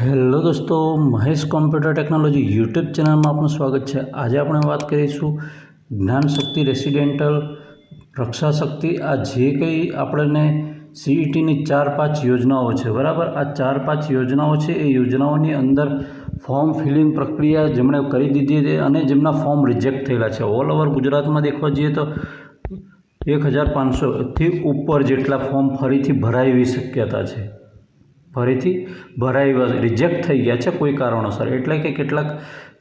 Hello દોસ્તો, Mahesh computer technology YouTube ચેનલમાં આપનું સ્વાગત છે. આજે આપણે વાત કરીશું જ્ઞાન શક્તિ રેસિડેન્ટલ રક્ષા શક્તિ આ જે કંઈ આપણને સીઈટીની ચાર પાંચ યોજનાઓ છે, બરાબર? આ ચાર પાંચ યોજનાઓ છે, એ યોજનાઓની અંદર ફોર્મ ફિલિંગ પ્રક્રિયા જેમણે કરી દીધી છે અને જેમના ફોર્મ રિજેક્ટ થયેલા છે. ઓલ ઓવર ગુજરાતમાં દેખવા જઈએ તો એક હજાર પાંચસોથી ઉપર જેટલા ફોર્મ ફરીથી ભરાય એવી શક્યતા છે. ફરીથી ભરાઈ રિજેક્ટ થઈ ગયા છે કોઈ કારણોસર. એટલે કે કેટલાક,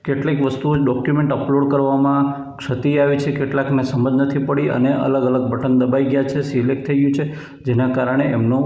કેટલીક વસ્તુઓ ડોક્યુમેન્ટ અપલોડ કરવામાં ક્ષતિ આવી છે, કેટલાકને સમજ નથી પડી અને અલગ અલગ બટન દબાઈ ગયા છે સિલેક્ટ થઈ ગયું છે, જેના કારણે એમનું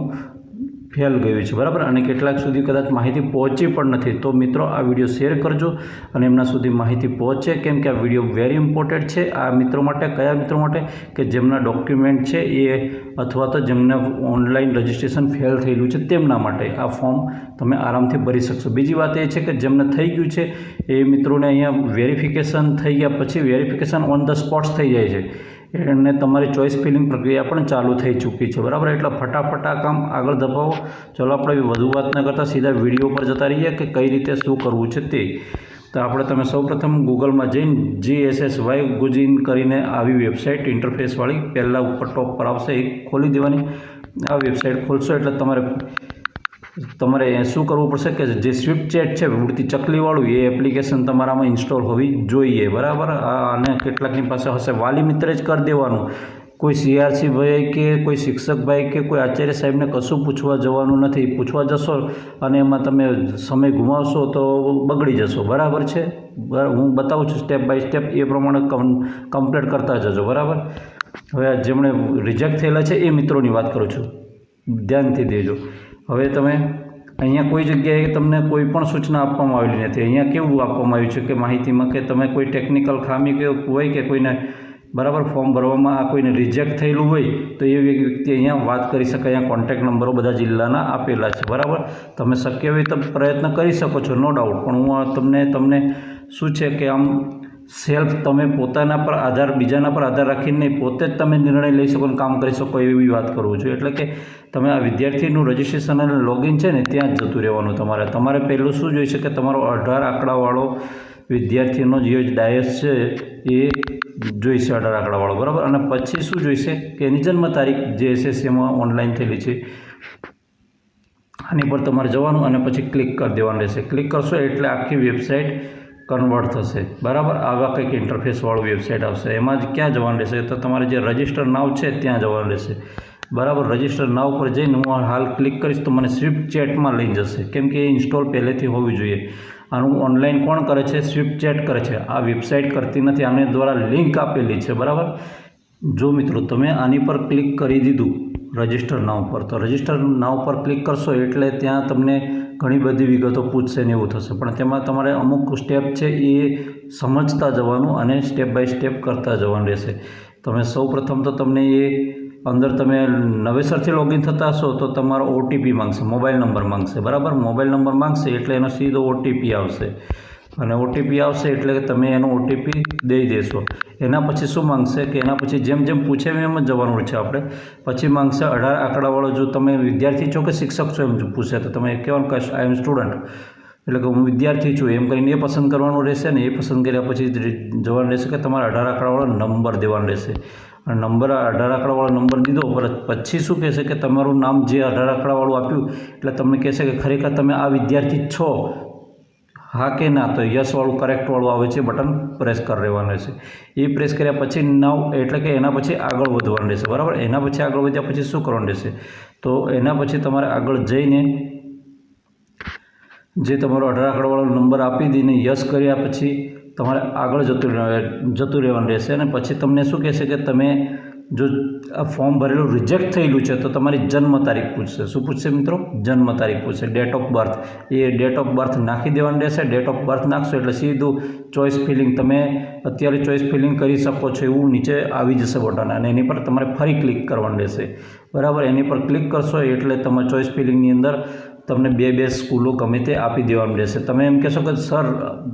ફેલ ગયું છે, બરાબર? અને કેટલાક સુધી કદાચ માહિતી પહોંચી પણ નથી. તો મિત્રો, આ વીડિયો શેર કરજો અને એમના સુધી માહિતી પહોંચે કેમ કે આ વીડિયો વેરી ઇમ્પોર્ટન્ટ છે. આ મિત્રો માટે, કયા મિત્રો માટે? કે જેમના ડોક્યુમેન્ટ છે એ અથવા તો જેમને ઓનલાઈન રજિસ્ટ્રેશન ફેલ થયેલું છે તેમના માટે. આ ફોર્મ તમે આરામથી ભરી શકશો. બીજી વાત એ છે કે જેમને થઈ ગયું છે, એ મિત્રોને અહીંયા વેરિફિકેશન થઈ ગયા પછી વેરિફિકેશન ઓન ધ સ્પોટ્સ થઈ જાય છે. અને તમારી ચોઇસ ફિલિંગ પ્રક્રિયા પણ ચાલુ થઈ ચૂકી છે. બરાબર? એટલે ફટાફટ કામ આગળ ધપાવો. ચલો, આપણે વધુ વાત ન કરતાં, સીધા વીડિયો પર જતા રહીએ કે કઈ રીતે શું કરવું છે તે. તો આપણે તમે સૌપ્રથમ ગૂગલમાં જઈને જી એસ એસ વાય ગુજીન કરીને આવી વેબસાઇટ ઇન્ટરફેસવાળી પહેલાં ઉપર ટોપ પર આવશે. એ ખોલી દેવાની. આ વેબસાઇટ ખોલશો એટલે તમારે તમારે શું કરવું પડશે કે જે સ્વિફ્ટ ચેટ છે ઉડતી ચકલીવાળું, એ એપ્લિકેશન તમારામાં ઇન્સ્ટોલ હોવી જોઈએ, બરાબર? અને કેટલાકની પાસે હશે, વાલી મિત્રે જ કરી દેવાનું. કોઈ સીઆરસી ભાઈ કે કોઈ શિક્ષક ભાઈ કે કોઈ આચાર્ય સાહેબને કશું પૂછવા જવાનું નથી, પૂછવા જશો અને એમાં તમે સમય ગુમાવશો તો બગડી જશો, બરાબર છે? હું બતાવું છું સ્ટેપ બાય સ્ટેપ એ પ્રમાણે કમ્પ્લીટ કરતા જજો, બરાબર? હવે જેમણે રિજેક્ટ થયેલા છે, એ મિત્રોની વાત કરું છું. ધ્યાનથી દેજો. હવે તમે અહીંયા કોઈ જગ્યાએ તમને કોઈ પણ સૂચના આપવામાં આવેલી નથી. અહીંયા કેવું આપવામાં આવ્યું છે કે માહિતીમાં કે તમે કોઈ ટેકનિકલ ખામી કે હોય કે કોઈને બરાબર ફોર્મ ભરવામાં આ કોઈને રિજેક્ટ થયેલું હોય, તો એ વ્યક્તિ અહીંયા વાત કરી શકે. અહીંયા કોન્ટેક્ટ નંબરો બધા જિલ્લાના આપેલા છે. બરાબર? તમે શક્ય હોય તો પ્રયત્ન કરી શકો છો નો ડાઉટ પણ હું તમને તમને શું છે કે આમ સેલ્ફ તમે પોતાના પર આધાર, બીજાના પર આધાર રાખીને પોતે જ તમે નિર્ણય લઈ શકો અને કામ કરી શકો એવી વાત કરવું છું એટલે કે તમે આ વિદ્યાર્થીનું રજિસ્ટ્રેશન અને લોગિન છે ને ત્યાં જ જતું રહેવાનું તમારે. તમારે પહેલું શું જોઈશે કે તમારો અઢાર આંકડાવાળો વિદ્યાર્થીનો જે ડાયસ છે એ જોઈશે અઢાર આંકડાવાળો, બરાબર? અને પછી શું જોઈશે કે એની જન્મ તારીખ જે એસએસસીમાં ઓનલાઈન થયેલી છે, આની પર તમારે જવાનું અને પછી ક્લિક કરી દેવાનું રહેશે. ક્લિક કરશો એટલે આખી વેબસાઇટ કન્વર્ટ થશે. બરાબર? આવા કંઈક ઇન્ટરફેસવાળું વેબસાઇટ આવશે. એમાં જ ક્યાં જવાનું રહેશે? તો તમારે જે રજિસ્ટર નાવ છે, ત્યાં જવાનું રહેશે. બરાબર? રજિસ્ટર નાવ પર જઈને હું હાલ ક્લિક કરીશ તો મને સ્વિફ્ટ ચેટમાં લઈ જશે. કેમ કે એ ઇન્સ્ટોલ પહેલેથી હોવી જોઈએ. આનું ઓનલાઈન કોણ કરે છે? સ્વિફ્ટ ચેટ કરે છે. આ વેબસાઇટ કરતી નથી. આને દ્વારા લિંક આપેલી છે. બરાબર? જો મિત્રો, તમે આની પર ક્લિક કરી દીધું રજિસ્ટર નાવ પર, તો રજિસ્ટર નાવ પર ક્લિક કરશો એટલે ત્યાં તમને ઘણી બધી વિગતો પૂછશે ને એવું થશે. પણ તેમાં તમારે અમુક સ્ટેપ છે એ સમજતા જવાનું અને સ્ટેપ બાય સ્ટેપ કરતા જવાનું રહેશે. તમે સૌ પ્રથમ તો તમને એ અંદર તમે નવેસરથી લોગિન થતા હશો તો તમારો ઓટીપી માંગશે મોબાઈલ નંબર માંગશે. બરાબર? મોબાઈલ નંબર માંગશે એટલે એનો સીધો ઓટીપી આવશે. અને ઓટીપી આવશે એટલે કે તમે એનો ઓટીપી દઈ દેશો. એના પછી શું માંગશે કે એના પછી જેમ જેમ પૂછે એમ જ જવાનું છે આપણે. પછી માંગશે અઢાર આંકડાવાળો જો તમે વિદ્યાર્થી છો કે શિક્ષક છો એમ પૂછે. તો તમે કહેવાનું કે આઈ એમ સ્ટુડન્ટ એટલે કે હું વિદ્યાર્થી છું. એમ કરીને એ પસંદ કરવાનું રહેશે ને એ પસંદ કર્યા પછી જવાનું રહેશે કે તમારે અઢાર આંકડાવાળો નંબર દેવાનો રહેશે. અને નંબર, અઢાર આંકડાવાળો નંબર દીધો. પછી શું કહેશે કે તમારું નામ જે અઢાર આંકડાવાળું આપ્યું, એટલે તમને કહેશે કે ખરેખર તમે આ વિદ્યાર્થી છો. હા કે ના, તો યસવાળું કરેક્ટવાળું આવે છે બટન પ્રેસ કરી રહેવાનું રહેશે. એ પ્રેસ કર્યા પછી નવ, એટલે કે એના પછી આગળ વધવાનું રહેશે, બરાબર? એના પછી આગળ વધ્યા પછી શું કરવાનું રહેશે? તો એના પછી તમારે આગળ જઈને જે તમારો અઢાર આંકડાવાળો નંબર આપી દઈને યસ કર્યા પછી તમારે આગળ જતું જતું રહેવાનું રહેશે અને પછી તમને શું કહેશે કે તમે જો આ ફોર્મ ભરેલું રિજેક્ટ થયેલું છે, તો તમારી જન્મ તારીખ પૂછશે. શું પૂછશે મિત્રો? જન્મ તારીખ પૂછશે. ડેટ ઓફ બર્થ એ ડેટ ઓફ બર્થ નાખી દેવાનું રહેશે. ડેટ ઓફ બર્થ નાખશો એટલે સીધું ચોઈસ ફિલિંગ તમે અત્યારે ચોઈસ ફિલિંગ કરી શકો છો એવું નીચે આવી જશે બટન અને એની પર તમારે ફરી ક્લિક કરવાનું રહેશે. બરાબર? એની પર ક્લિક કરશો એટલે તમે ચોઈસ ફિલિંગની અંદર તમને બે બે સ્કૂલો ગમે તે આપી દેવાનું રહેશે. તમે એમ કહેશો કે, સર,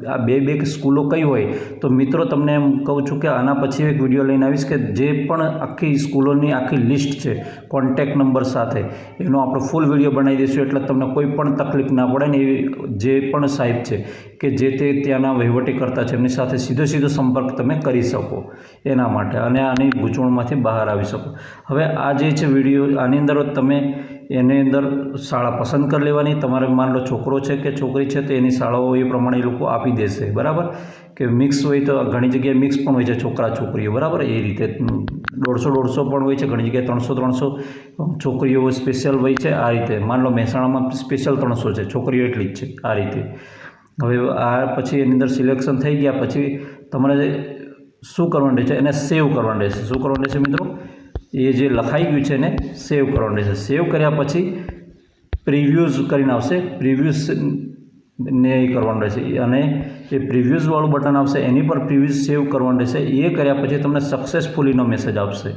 આ બે બે સ્કૂલો કઈ હોય? તો મિત્રો, તમને એમ કહું છું કે, આના પછી એક વીડિયો લઈને આવીશ કે, જે પણ આખી સ્કૂલોની આખી લિસ્ટ છે, કોન્ટેક નંબર સાથે, એનો આપણે ફૂલ વીડિયો બનાવી દઈશું, એટલે તમને કોઈ પણ તકલીફ ના પડે ને એવી જે પણ સાહેબ છે, કે જે તે ત્યાંના વહીવટી કરતા છે, એમની સાથે સીધો સીધો સંપર્ક તમે કરી શકો, એના માટે, અને આની ગૂંચવણમાંથી બહાર આવી શકો. હવે આ જે છે વીડિયો, આની અંદર તમે એની અંદર શાળા પસંદ કરી લેવાની. તમારે માન લો છોકરો છે કે છોકરી છે તો એની શાળાઓ એ પ્રમાણે એ લોકો આપી દેશે. બરાબર? કે મિક્સ હોય તો ઘણી જગ્યાએ મિક્સ પણ હોય છે છોકરા, છોકરીઓ. બરાબર? એ રીતે દોઢસો દોઢસો પણ હોય છે. ઘણી જગ્યાએ ત્રણસો ત્રણસો છોકરીઓ સ્પેશિયલ હોય છે આ રીતે. માન લો મહેસાણામાં સ્પેશિયલ ત્રણસો છે. છોકરીઓ એટલી જ છે આ રીતે. હવે આ પછી એની અંદર સિલેક્શન થઈ ગયા. પછી તમારે શું કરવાનું રહેશે? એને સેવ કરવાનું રહેશે. શું કરવાનું રહેશે મિત્રો? એ જે લખાઈ ગયું છે એને સેવ કરવાનું રહેશે. સેવ કર્યા પછી પ્રિવ્યૂઝ કરીને આવશે. પ્રિવ્યૂઝ ને એ કરવાનું રહેશે. અને એ પ્રિવ્યૂઝવાળું બટન આવશે, એની પર પ્રિવ્યૂઝ સેવ કરવાનું રહેશે. એ કર્યા પછી તમને સક્સેસફુલીનો મેસેજ આવશે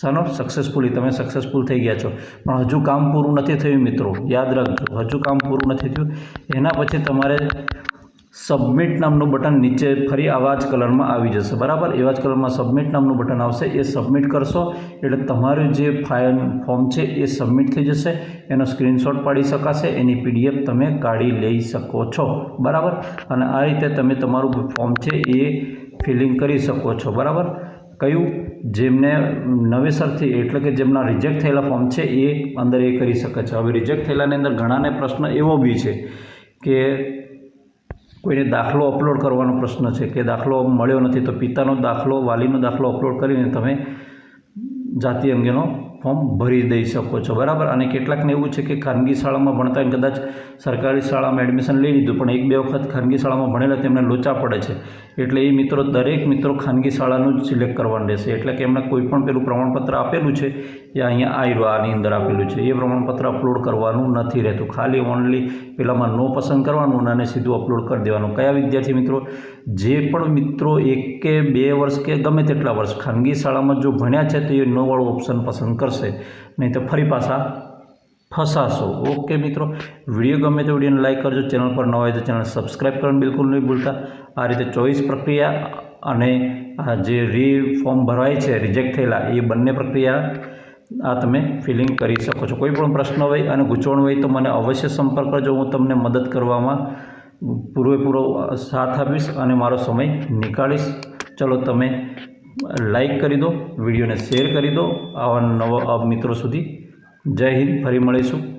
સનો સક્સેસફુલી તમે સક્સેસફુલ થઈ ગયા છો. પણ હજુ કામ પૂરું નથી થયું, મિત્રો. યાદ રાખજો. હજુ કામ પૂરું નથી થયું. એના પછી તમારે સબમિટ નામનું બટન નીચે ફરી આવા જ કલરમાં આવી જશે. બરાબર? એવા જ કલરમાં સબમિટ નામનું બટન આવશે. એ સબમિટ કરશો. એટલે તમારું જે ફાઇલ ફોર્મ છે એ સબમિટ થઈ જશે. એનો સ્ક્રીનશોટ પાડી શકાશે. એની પીડીએફ તમે કાઢી લઈ શકો છો. બરાબર? અને આ રીતે તમે તમારું ફોર્મ છે એ ફિલિંગ કરી શકો છો. બરાબર? કયું? જેમને નવેસરથી એટલે કે જેમના રિજેક્ટ થયેલા ફોર્મ છે એ અંદર એ કરી શકે છે. હવે રિજેક્ટ થયેલાની અંદર ઘણાને પ્રશ્ન એવો બી છે કે કોઈને દાખલો અપલોડ કરવાનો પ્રશ્ન છે કે દાખલો મળ્યો નથી તો પિતાનો દાખલો, વાલીનો દાખલો અપલોડ કરીને તમે જાતિ અંગેનો ફોર્મ ભરી દઈ શકો છો, બરાબર? અને કેટલાકને એવું છે કે ખાનગી શાળામાં ભણતા હોય કદાચ સરકારી શાળામાં એડમિશન લઈ લીધું, પણ એક બે વખત ખાનગી શાળામાં ભણેલા તેમને લોચા પડે છે. એટલે એ મિત્રો, દરેક મિત્રો ખાનગી શાળાનું જ સિલેક્ટ કરવાનું રહેશે. એટલે કે એમને કોઈ પણ પેલું પ્રમાણપત્ર આપેલું છે, એ અહીંયા આવ્યું આની અંદર આપેલું છે. એ પ્રમાણપત્ર અપલોડ કરવાનું નથી રહેતું. ખાલી ઓનલી પેલામાં નો પસંદ કરવાનું અને સીધું અપલોડ કરી દેવાનું. કયા વિદ્યાર્થી મિત્રો જે પણ મિત્રો એક કે બે વર્ષ કે ગમે તેટલા વર્ષ ખાનગી શાળામાં જો ભણ્યા છે, તો એ નોવાળું ઓપ્શન પસંદ કરશે. નહીં તો ફરી પાછા ફસાશો. ઓકે મિત્રો, વીડિયો ગમે તો વિડીયોને લાઇક કરજો, ચેનલ પર ન હોય તો ચેનલ સબસ્ક્રાઈબ કરવાનું બિલકુલ નહીં ભૂલતા. આ રીતે ચોવીસ પ્રક્રિયા અને આ જે રી ફોર્મ ભરવાય છે રિજેક્ટ થયેલા, એ બંને પ્રક્રિયા આ તમે ફિલિંગ કરી શકો છો. કોઈ પણ પ્રશ્ન હોય અને ગૂંચવણ હોય તો મને અવશ્ય સંપર્ક કરજો. હું તમને મદદ કરવામાં પૂરેપૂરો સાથ આપીશ અને મારો સમય નીકાળીશ. ચલો તમે લાઈક કરી દો, વિડીયોને શેર કરી દો. આવા નવા મિત્રો સુધી જય હિન્દ, ફરી મળીશું.